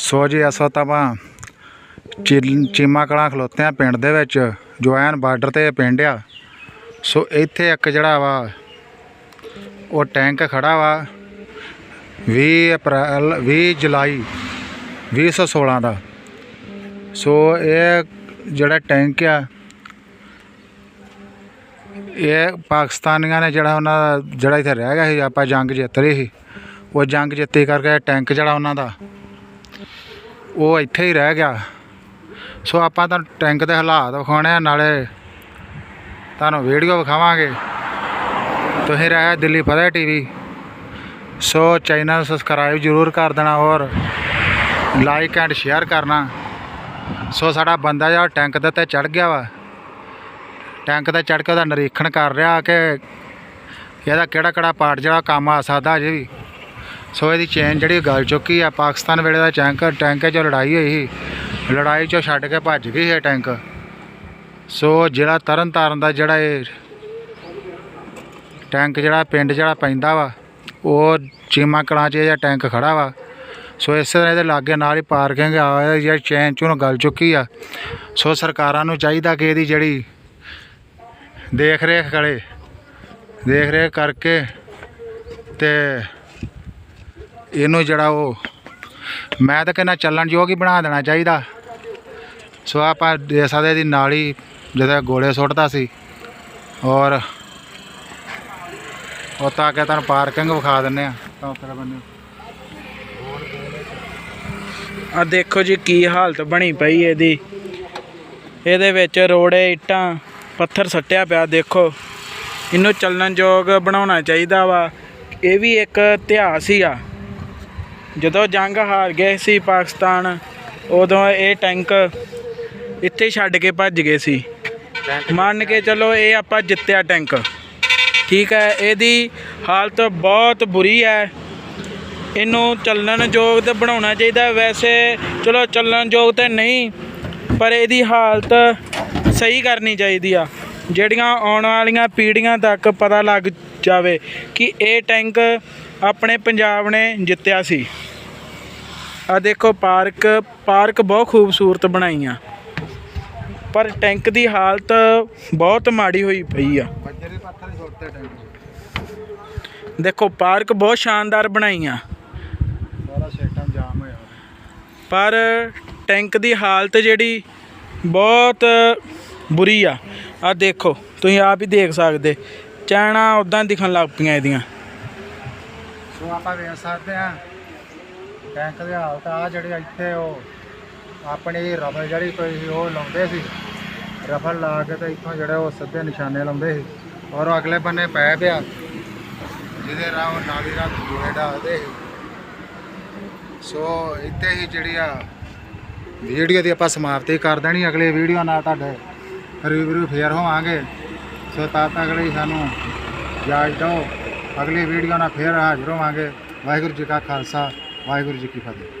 ਸੋ ਜੀ, ਇਸ ਵਕਤ ਆਪਾਂ ਚੀ- ਚੀਮਾ ਕਲਾਂ ਖਲੋਤੇ ਆ ਪਿੰਡ ਦੇ ਵਿੱਚ, ਜੋ ਐਨ ਬਾਰਡਰ ਤੇ ਪਿੰਡ ਆ। ਸੋ ਇੱਥੇ ਇੱਕ ਜਿਹੜਾ ਵਾ, ਉਹ ਟੈਂਕ ਖੜਾ ਵਾ 20 ਅਪ੍ਰੈਲ 20 ਜੁਲਾਈ 2016 ਦਾ। ਸੋ ਇਹ ਜਿਹੜਾ ਟੈਂਕ ਆ, ਇਹ ਪਾਕਿਸਤਾਨੀਆਂ ਨੇ ਜਿਹੜਾ ਉਹਨਾਂ ਦਾ, ਜਿਹੜਾ ਇੱਥੇ ਰਹਿ ਗਿਆ ਸੀ, ਆਪਾਂ ਜੰਗ ਜਿੱਤ ਲਈ ਸੀ, ਉਹ ਜੰਗ ਜਿੱਤੀ ਕਰਕੇ ਟੈਂਕ ਜਿਹੜਾ ਉਹਨਾਂ ਦਾ ਉਹ ਇੱਥੇ ਹੀ ਰਹਿ ਗਿਆ। ਸੋ ਆਪਾਂ ਤੁਹਾਨੂੰ ਟੈਂਕ ਦੇ ਹਾਲਾਤ ਵਿਖਾਉਣੇ ਆ, ਨਾਲੇ ਤੁਹਾਨੂੰ ਵੀਡੀਓ ਵਿਖਾਵਾਂਗੇ। ਤੁਸੀਂ ਰਹੇ ਦਿੱਲੀ ਫਤਿਹ ਟੀਵੀ। ਸੋ ਚੈਨਲ ਸਬਸਕ੍ਰਾਈਬ ਜ਼ਰੂਰ ਕਰ ਦੇਣਾ ਔਰ ਲਾਈਕ ਐਂਡ ਸ਼ੇਅਰ ਕਰਨਾ। ਸੋ ਸਾਡਾ ਬੰਦਾ ਜਿਹੜਾ ਟੈਂਕ ਦੇ ਉੱਤੇ ਚੜ ਗਿਆ ਵਾ, ਟੈਂਕ ਤੇ ਚੜ ਕੇ ਉਹਦਾ ਨਿਰੀਖਣ ਕਰ ਰਿਹਾ ਕਿ ਇਹਦਾ ਕਿਹੜਾ ਕਿਹੜਾ ਪਾਰਟ ਜਿਹੜਾ ਕੰਮ ਆ ਸਕਦਾ ਅਜੇ ਵੀ ਸੋ ਇਹਦੀ ਚੇਨ ਜਿਹੜੀ ਗਲ ਚੁੱਕੀ ਆ, ਪਾਕਿਸਤਾਨ ਵੇਲੇ ਦਾ ਟੈਂਕ ਟੈਂਕ 'ਚ ਲੜਾਈ ਹੋਈ ਸੀ। ਲੜਾਈ 'ਚੋਂ ਛੱਡ ਕੇ ਭੱਜ ਗਈ ਇਹ ਟੈਂਕ। ਸੋ ਜਿਹੜਾ ਤਰਨ ਤਾਰਨ ਦਾ ਜਿਹੜਾ ਇਹ ਟੈਂਕ ਜਿਹੜਾ ਪਿੰਡ ਜਿਹੜਾ ਪੈਂਦਾ ਵਾ, ਉਹ ਚੀਮਾ ਕਲਾਂ 'ਚ ਇਹ ਜਿਹੜਾ ਟੈਂਕ ਖੜਾ ਵਾ। ਸੋ ਇਸੇ ਤਰ੍ਹਾਂ ਇਹਦੇ ਲਾਗੇ ਨਾਲ ਹੀ ਪਾਰਕਿੰਗ ਆ ਜਿਹੜੀ ਚੇਨ ਚੋਂ ਗਲ ਚੁੱਕੀ ਆ। ਸੋ ਸਰਕਾਰਾਂ ਨੂੰ ਚਾਹੀਦਾ ਕਿ ਇਹਦੀ ਜਿਹੜੀ ਦੇਖ ਰੇਖ ਕਰੇ। ਦੇਖ ਰੇਖ ਕਰਕੇ ਤੇ ਇਹਨੂੰ ਜਿਹੜਾ ਉਹ ਮੈਂ ਤਾਂ ਕਹਿੰਦਾ ਚੱਲਣ ਯੋਗ ਹੀ ਬਣਾ ਦੇਣਾ ਚਾਹੀਦਾ। ਸੋ ਆਪਾਂ ਦੇ ਸਕਦੇ ਦੀ ਨਾਲੀ ਜਿਹਦੇ ਗੋਲੇ ਸੁੱਟਦਾ ਸੀ। ਔਰ ਉਹ ਤਾਂ ਕਿ ਤੁਹਾਨੂੰ ਪਾਰਕਿੰਗ ਵਿਖਾ ਦਿੰਨੇ ਆ ਤਾਂ ਉੱਤਰ ਬੰਨੇ ਆ ਦੇਖੋ ਜੀ ਕੀ ਹਾਲਤ ਬਣੀ ਪਈ ਇਹਦੀ। ਇਹਦੇ ਵਿੱਚ ਰੋੜੇ, ਇੱਟਾਂ, ਪੱਥਰ ਸੱਟਿਆ ਪਿਆ, ਦੇਖੋ। ਇਹਨੂੰ ਚੱਲਣ ਯੋਗ ਬਣਾਉਣਾ ਚਾਹੀਦਾ ਵਾ। ਇਹ ਵੀ ਇੱਕ ਇਤਿਹਾਸ ਹੀ ਆ। ਜਦੋਂ ਜੰਗ ਹਾਰ ਗਏ ਸੀ ਪਾਕਿਸਤਾਨ, ਉਦੋਂ ਇਹ ਟੈਂਕ ਇੱਥੇ ਛੱਡ ਕੇ ਭੱਜ ਗਏ ਸੀ। ਮੰਨ ਕੇ ਚਲੋ ਇਹ ਆਪਾਂ ਜਿੱਤਿਆ ਟੈਂਕ। ਠੀਕ ਹੈ, ਇਹਦੀ ਹਾਲਤ ਬਹੁਤ ਬੁਰੀ ਹੈ। ਇਹਨੂੰ ਚੱਲਣ ਯੋਗ ਤੇ ਬਣਾਉਣਾ ਚਾਹੀਦਾ। ਵੈਸੇ ਚਲੋ ਚੱਲਣ ਯੋਗ ਤੇ ਨਹੀਂ, ਪਰ ਇਹਦੀ ਹਾਲਤ ਸਹੀ ਕਰਨੀ ਚਾਹੀਦੀ ਆ। ਜਿਹੜੀਆਂ ਆਉਣ ਵਾਲੀਆਂ ਪੀੜ੍ਹੀਆਂ ਤੱਕ ਪਤਾ ਲੱਗ ਜਾਵੇ ਕਿ ਇਹ ਟੈਂਕ ਆਪਣੇ ਪੰਜਾਬ ਨੇ ਜਿੱਤਿਆ ਸੀ। ਆ ਦੇਖੋ ਪਾਰਕ ਪਾਰਕ ਬਹੁਤ ਖੂਬਸੂਰਤ ਬਣਾਈ ਆ ਪਰ ਟੈਂਕ ਦੀ ਹਾਲਤ ਬਹੁਤ ਮਾੜੀ ਹੋਈ ਪਈ ਆ। ਦੇਖੋ ਪਾਰਕ ਬਹੁਤ ਸ਼ਾਨਦਾਰ ਬਣਾਈ ਆ ਸਾਰਾ ਸਿਸਟਮ ਜਾਮ ਹੋਇਆ। ਪਰ ਟੈਂਕ ਦੀ ਹਾਲਤ ਜਿਹੜੀ ਬਹੁਤ ਬੁਰੀ ਆ। ਆ ਦੇਖੋ, ਤੁਸੀਂ ਆਪ ਹੀ ਦੇਖ ਸਕਦੇ। ਚੈਣਾ ਉਦਾਂ ਦਿਖਣ ਲੱਗ ਪਈਆਂ ਇਹਦੀਆਂ। ਸੋ ਆਪਾਂ ਵੇਖ ਸਕਦੇ ਆ ਟੈਂਕ ਦੇ ਹਾਲਤ ਆ ਜਿਹੜੇ ਇੱਥੇ ਉਹ, ਆਪਣੀ ਰਫਲ ਜਿਹੜੀ ਕੋਈ ਸੀ, ਉਹ ਲਾਉਂਦੇ ਸੀ। ਰਫਲ ਲਾ ਕੇ ਤੇ ਇੱਥੋਂ ਜਿਹੜੇ ਉਹ ਸਿੱਧੇ ਨਿਸ਼ਾਨੇ ਲਾਉਂਦੇ ਸੀ। ਔਰ ਉਹ ਅਗਲੇ ਬੰਨੇ ਪੈ ਪਿਆ, ਜਿਹਦੇ ਰਾਹ ਉਹ ਨਾਲੀ ਰਾਹ ਦੂਏ ਡਾਲਦੇ ਸੀ। ਸੋ ਇੱਥੇ ਹੀ ਜਿਹੜੀ ਆ, ਵੀਡੀਓ ਦੀ ਆਪਾਂ ਸਮਾਪਤੀ ਕਰ ਦੇਣੀ। ਅਗਲੀ ਵੀਡੀਓ ਨਾਲ ਤੁਹਾਡੇ ਰਿਵਿਊ ਫੇਰ ਹੋਵਾਂਗੇ। ਸੋ ਤਦ ਤੱਕ ਲਈ ਸਾਨੂੰ ਇਜਾਜ਼ਤ ਦਿਓ। ਅਗਲੀ ਵੀਡੀਓ ਨਾਲ ਫੇਰ ਹਾਜ਼ਰ ਹੋਵਾਂਗੇ। ਵਾਹਿਗੁਰੂ ਜੀ ਕਾ ਖਾਲਸਾ, ਵਾਹਿਗੁਰੂ ਜੀ ਕੀ ਫਤਿਹ।